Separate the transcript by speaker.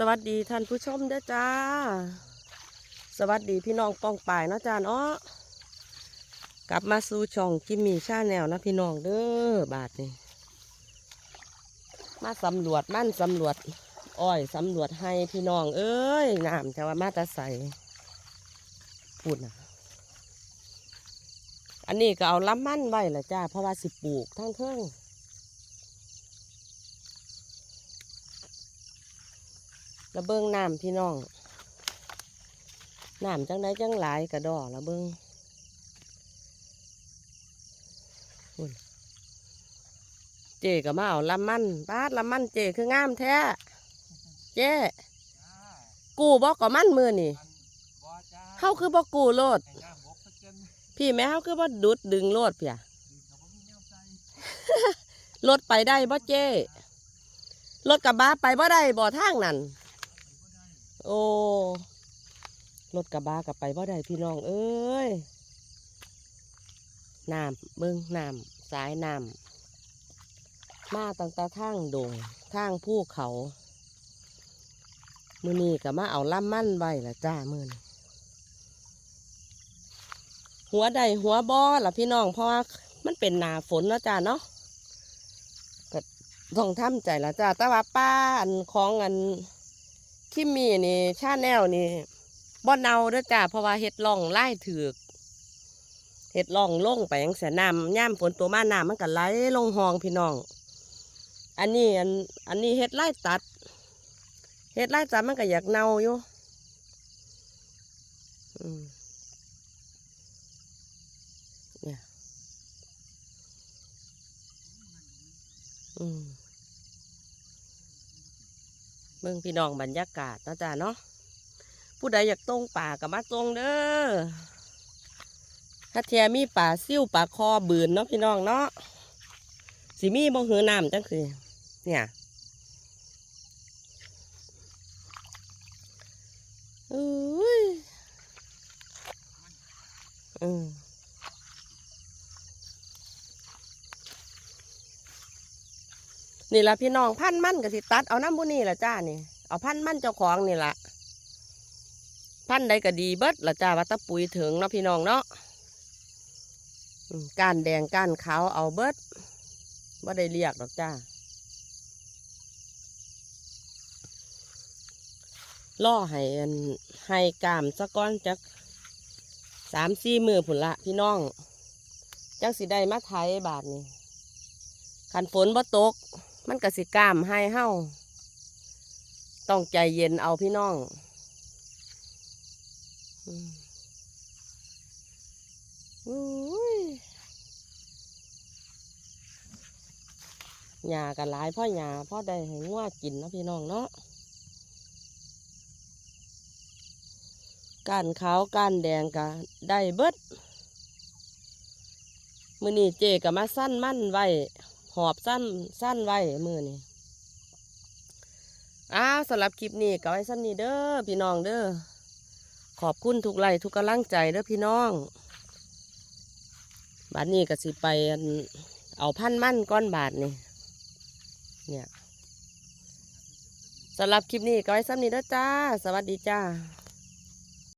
Speaker 1: สวัสดีท่านผู้ชมเด้อจ้า สวัสดีพี่น้องป้องป่ายนะจ้าเนาะกลับมาสู่ช่องกิมมี่ชาแนลนะพี่น้องเด้อบาทนี่มาสำรวจมั่นสำรวจอ้อยสำรวจให้พี่น้องเอ้ยน้ำแต่ว่ามาตาใสพูดนะอันนี้ก็เอาล้ำมั่นไว้ละจ้าเพราะว่าสิปลูกทั้งเทิง ระเบิงน้ำพี่น้องน้ำจังได้จังหลายกระดอระเบิงเจก็มาเอาลำมันปาดลำมันเจคืองามแท้ เจกูบอกก็มันมือนี่
Speaker 2: บ่จ้า
Speaker 1: เฮาคือบอกกูโลด พี่แม่เฮาคือบ่ดุดดึงโลดเพีย
Speaker 2: ดื่มกับบ่มีแนวใจ
Speaker 1: รถไปได้บ่เจรถกระบะไปบ่ได้บ่ทางนั่น โอ้รถกระบะกับไปบ่ได้พี่น้อง เอ้ยน้ำเบิ้งน้ำสายน้ำมาตั้งแต่ทางดงทางภูเขามือนี้ก็มาเอาล่ำมั่นไว้ละจ้ามือนหัวใดหัวบอล่ะพี่น้อง เพราะว่ามันเป็นหนาฝนนะจ้าเนาะก็ต้องทำใจละจ้าแต่ว่าป้าอันของอัน ที่มีนี่ชาแนลนี่บ่เนาเด้อจ้าเพราะว่าเฮ็ดล่องไล่ถือกเฮ็ดล่องลงไปยังเสียน้ำย่ามฝนตัวมาน้ำมันก็ไหลลงหองพี่น้อง อันนี้อันอันนี้เฮ็ดไล่ตัดเฮ็ดไล่ตัดมันก็อยากเน่าอยู่อืมเนี่ยอืม เบิ่งพี่น้องบรรยากาศนะจ้าเนาะผู้ใดอยากตรงป่าก็มาตรงเด้อถ้าแท้มีป่าซิ่วป่าคอบืนเนาะพี่น้องเนาะสิมีบ่หือน้ำจังคือเนี่ยอุ้ยอื นี่ละพี่น้องพันมันก็สิตัดเอาน้ำบุนี่ละจ้านี่ เอาพันมันเจ้าของนี่ละพันใดก็ดีเบิดละจ้าว่าตะปุ๋ยถึงเนาะพี่น้องเนาะก้านแดงก้านขาวเอาเบิดว่าได้เรียกดอกจ้าล่อให้ให้กามสะก้อนจักสามสี่มือผุนละพี่น้อง จังสิได้มาไทยบาทนี่ขันฝนบ่ตก มันก็สิกล้ามให้เฮาต้องใจเย็นเอาพี่น้องอยากันหลายพ่อหญ้าพ่อได้ให้งัวกินนะพี่น้องเนาะก้านขาวก้านแดงก็ได้เบิด มือนี้เจก็มาสั้นมั่นไว้ หอบสั้นสั้นไว้มือนี่อ้าวสำหรับคลิปนี้ก็ไว้สั้นนี้เด้อพี่น้องเด้อขอบคุณทุกไลค์ทุกกำลังใจเด้อพี่น้องบาทนี้ก็สิไปเอาพันมั่นก้อนบาทนี่เนี่ยสำหรับคลิปนี้ก็ไว้สั้นนี้เด้อจ้า สวัสดีจ้า